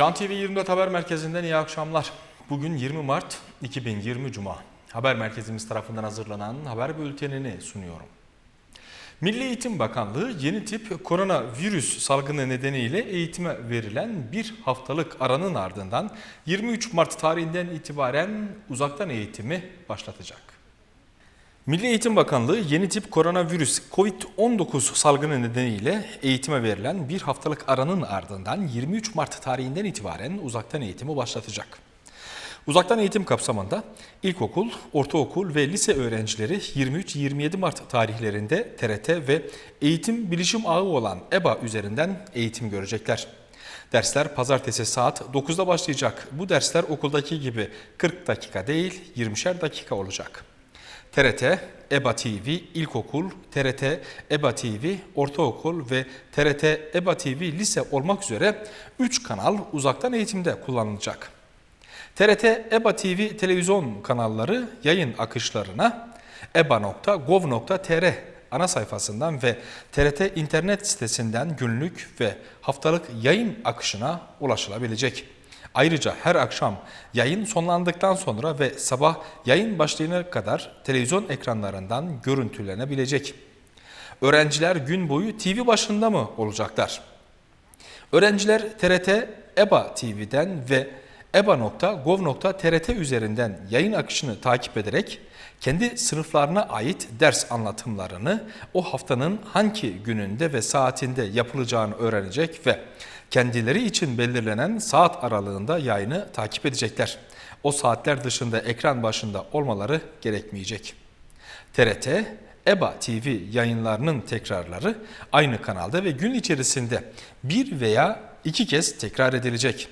Can TV 24 Haber Merkezi'nden iyi akşamlar. Bugün 20 Mart 2020 Cuma. Haber Merkezimiz tarafından hazırlanan haber bültenini sunuyorum. Milli Eğitim Bakanlığı yeni tip koronavirüs salgını nedeniyle eğitime verilen bir haftalık aranın ardından 23 Mart tarihinden itibaren uzaktan eğitimi başlatacak. Milli Eğitim Bakanlığı yeni tip koronavirüs COVID-19 salgını nedeniyle eğitime verilen bir haftalık aranın ardından 23 Mart tarihinden itibaren uzaktan eğitimi başlatacak. Uzaktan eğitim kapsamında ilkokul, ortaokul ve lise öğrencileri 23-27 Mart tarihlerinde TRT ve eğitim bilişim ağı olan EBA üzerinden eğitim görecekler. Dersler pazartesi saat 9'da başlayacak. Bu dersler okuldaki gibi 40 dakika değil 20'şer dakika olacak. TRT, EBA TV, İlkokul, TRT, EBA TV, Ortaokul ve TRT, EBA TV Lise olmak üzere 3 kanal uzaktan eğitimde kullanılacak. TRT, EBA TV televizyon kanalları yayın akışlarına eba.gov.tr ana sayfasından ve TRT internet sitesinden günlük ve haftalık yayın akışına ulaşılabilecek. Ayrıca her akşam yayın sonlandıktan sonra ve sabah yayın başlayana kadar televizyon ekranlarından görüntülenebilecek. Öğrenciler gün boyu TV başında mı olacaklar? Öğrenciler TRT EBA TV'den ve eba.gov.trt üzerinden yayın akışını takip ederek kendi sınıflarına ait ders anlatımlarını o haftanın hangi gününde ve saatinde yapılacağını öğrenecek ve kendileri için belirlenen saat aralığında yayını takip edecekler. O saatler dışında ekran başında olmaları gerekmeyecek. TRT, EBA TV yayınlarının tekrarları aynı kanalda ve gün içerisinde bir veya iki kez tekrar edilecek.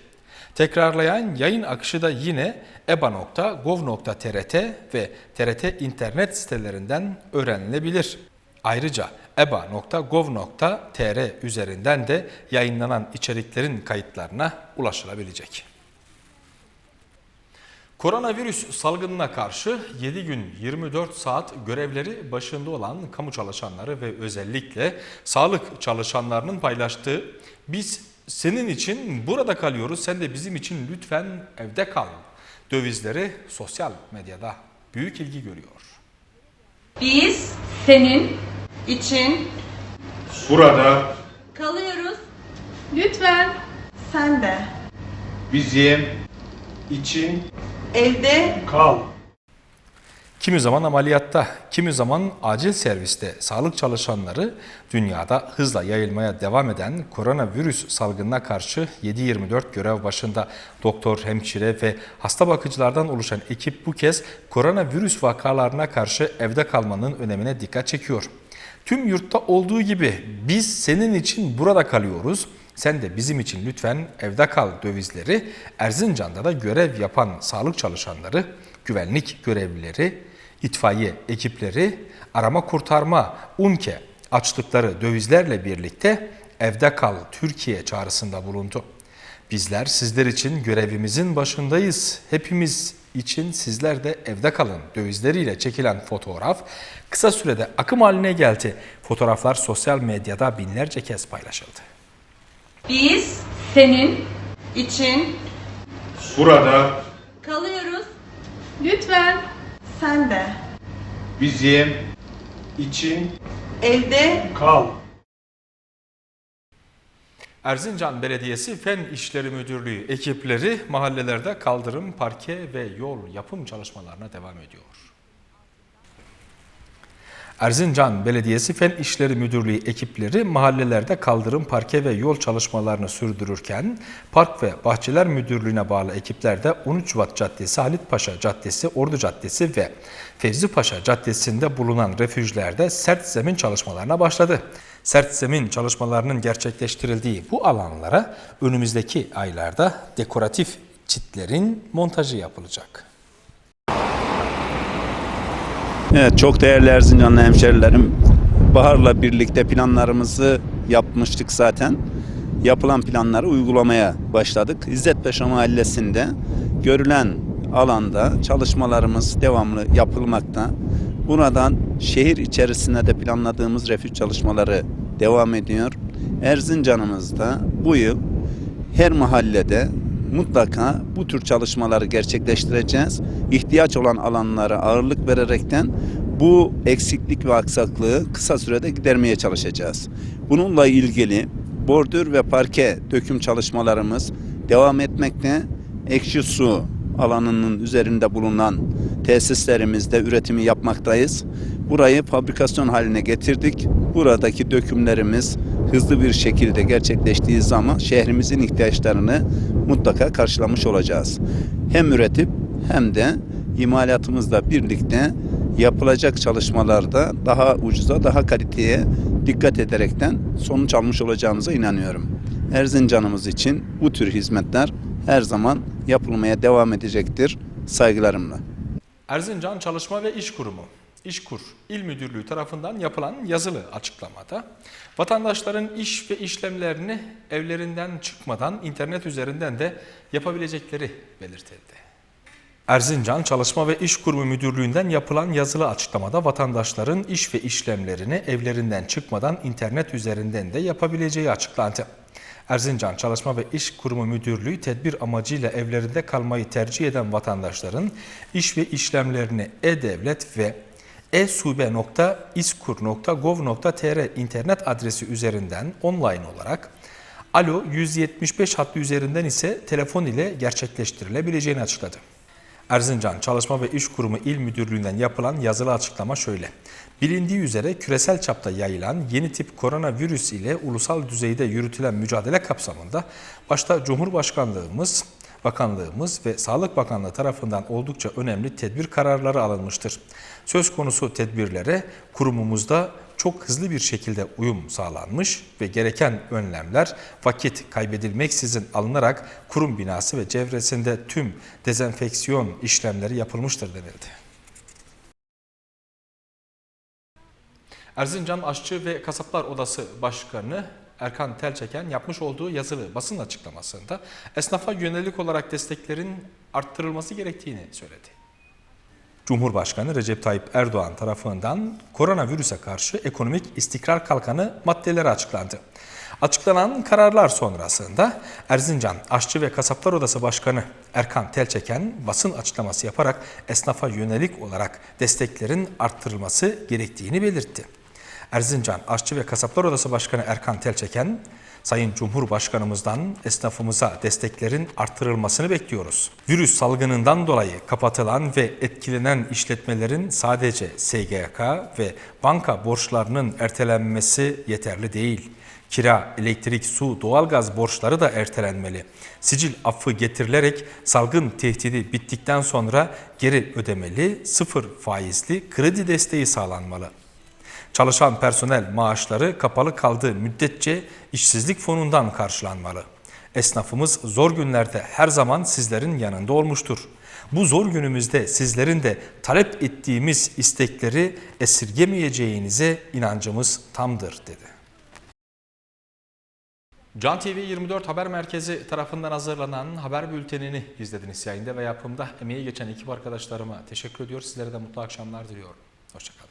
Tekrarlayan yayın akışı da yine eba.gov.trt ve TRT internet sitelerinden öğrenilebilir. Ayrıca eba.gov.tr üzerinden de yayınlanan içeriklerin kayıtlarına ulaşılabilecek. Koronavirüs salgınına karşı 7 gün 24 saat görevleri başında olan kamu çalışanları ve özellikle sağlık çalışanlarının paylaştığı biz senin için burada kalıyoruz sen de bizim için lütfen evde kal dövizleri sosyal medyada büyük ilgi görüyor. Biz senin için Burada kalıyoruz. Lütfen Sen de bizim için evde kal. Kimi zaman ameliyatta, kimi zaman acil serviste sağlık çalışanları dünyada hızla yayılmaya devam eden koronavirüs salgınına karşı 7-24 görev başında doktor, hemşire ve hasta bakıcılardan oluşan ekip bu kez koronavirüs vakalarına karşı evde kalmanın önemine dikkat çekiyor. Tüm yurtta olduğu gibi biz senin için burada kalıyoruz. Sen de bizim için lütfen evde kal dövizleri Erzincan'da da görev yapan sağlık çalışanları, güvenlik görevlileri, itfaiye ekipleri, arama kurtarma, UNKE açtıkları dövizlerle birlikte evde kal Türkiye çağrısında bulundu. Bizler sizler için görevimizin başındayız. Hepimiz için sizler de evde kalın dövizleriyle çekilen fotoğraf kısa sürede akım haline geldi. Fotoğraflar sosyal medyada binlerce kez paylaşıldı. biz senin için Burada kalıyoruz. lütfen Sen de bizim için evde kal. Erzincan Belediyesi Fen İşleri Müdürlüğü ekipleri mahallelerde kaldırım, parke ve yol yapım çalışmalarına devam ediyor. Erzincan Belediyesi Fen İşleri Müdürlüğü ekipleri mahallelerde kaldırım, parke ve yol çalışmalarını sürdürürken Park ve Bahçeler Müdürlüğü'ne bağlı ekipler de 13 Şubat Caddesi, Halit Paşa Caddesi, Ordu Caddesi ve Fevzi Paşa Caddesi'nde bulunan refüjlerde sert zemin çalışmalarına başladı. Sert zemin çalışmalarının gerçekleştirildiği bu alanlara önümüzdeki aylarda dekoratif çitlerin montajı yapılacak. Evet çok değerli Erzincanlı hemşerilerim. Bahar'la birlikte planlarımızı yapmıştık zaten. yapılan planları uygulamaya başladık. İzzet Paşa Mahallesi'nde görülen alanda çalışmalarımız devamlı yapılmakta. Buradan şehir içerisinde de planladığımız refüj çalışmaları devam ediyor. Erzincan'ımızda bu yıl her mahallede mutlaka bu tür çalışmaları gerçekleştireceğiz. İhtiyaç olan alanlara ağırlık vererekten bu eksiklik ve aksaklığı kısa sürede gidermeye çalışacağız. Bununla ilgili bordür ve parke döküm çalışmalarımız devam etmekte. Ekşi su alanının üzerinde bulunan tesislerimizde üretimi yapmaktayız. Burayı fabrikasyon haline getirdik. Buradaki dökümlerimiz hızlı bir şekilde gerçekleştiği zaman şehrimizin ihtiyaçlarını mutlaka karşılamış olacağız. Hem üretip hem de imalatımızla birlikte yapılacak çalışmalarda daha ucuza, daha kaliteye dikkat ederekten sonuç almış olacağımıza inanıyorum. Erzincanımız için bu tür hizmetler her zaman yapılmaya devam edecektir. Saygılarımla. Erzincan Çalışma ve İş Kurumu İşkur İl Müdürlüğü tarafından yapılan yazılı açıklamada vatandaşların iş ve işlemlerini evlerinden çıkmadan internet üzerinden de yapabilecekleri belirtildi. Erzincan Çalışma ve İş Kurumu Müdürlüğü'nden yapılan yazılı açıklamada vatandaşların iş ve işlemlerini evlerinden çıkmadan internet üzerinden de yapabileceği açıklandı. Erzincan Çalışma ve İş Kurumu Müdürlüğü tedbir amacıyla evlerinde kalmayı tercih eden vatandaşların iş ve işlemlerini e-devlet ve esube.iskur.gov.tr internet adresi üzerinden online olarak Alo 175 hattı üzerinden ise telefon ile gerçekleştirilebileceğini açıkladı. Erzincan Çalışma ve İş Kurumu İl Müdürlüğü'nden yapılan yazılı açıklama şöyle. Bilindiği üzere küresel çapta yayılan yeni tip koronavirüs ile ulusal düzeyde yürütülen mücadele kapsamında başta Cumhurbaşkanlığımız, Bakanlığımız ve Sağlık Bakanlığı tarafından oldukça önemli tedbir kararları alınmıştır. Söz konusu tedbirlere kurumumuzda çok hızlı bir şekilde uyum sağlanmış ve gereken önlemler vakit kaybedilmeksizin alınarak kurum binası ve çevresinde tüm dezenfeksiyon işlemleri yapılmıştır denildi. Erzincan Aşçı ve Kasaplar Odası Başkanı Erkan Telçeken yapmış olduğu yazılı basın açıklamasında esnafa yönelik olarak desteklerin arttırılması gerektiğini söyledi. Cumhurbaşkanı Recep Tayyip Erdoğan tarafından koronavirüse karşı ekonomik istikrar kalkanı maddeleri açıklandı. Açıklanan kararlar sonrasında Erzincan Aşçı ve Kasaplar Odası Başkanı Erkan Telçeken basın açıklaması yaparak esnafa yönelik olarak desteklerin arttırılması gerektiğini belirtti. Erzincan Aşçı ve Kasaplar Odası Başkanı Erkan Telçeken, Sayın Cumhurbaşkanımızdan esnafımıza desteklerin artırılmasını bekliyoruz. Virüs salgınından dolayı kapatılan ve etkilenen işletmelerin sadece SGK ve banka borçlarının ertelenmesi yeterli değil. Kira, elektrik, su, doğalgaz borçları da ertelenmeli. Sicil affı getirilerek salgın tehdidi bittikten sonra geri ödemeli, sıfır faizli kredi desteği sağlanmalı. Çalışan personel maaşları kapalı kaldığı müddetçe işsizlik fonundan karşılanmalı. Esnafımız zor günlerde her zaman sizlerin yanında olmuştur. Bu zor günümüzde sizlerin de talep ettiğimiz istekleri esirgemeyeceğinize inancımız tamdır dedi. Can TV 24 Haber Merkezi tarafından hazırlanan haber bültenini izlediniz yayında ve yapımda emeği geçen ekip arkadaşlarıma teşekkür ediyor. Sizlere de mutlu akşamlar diliyorum. Hoşçakalın.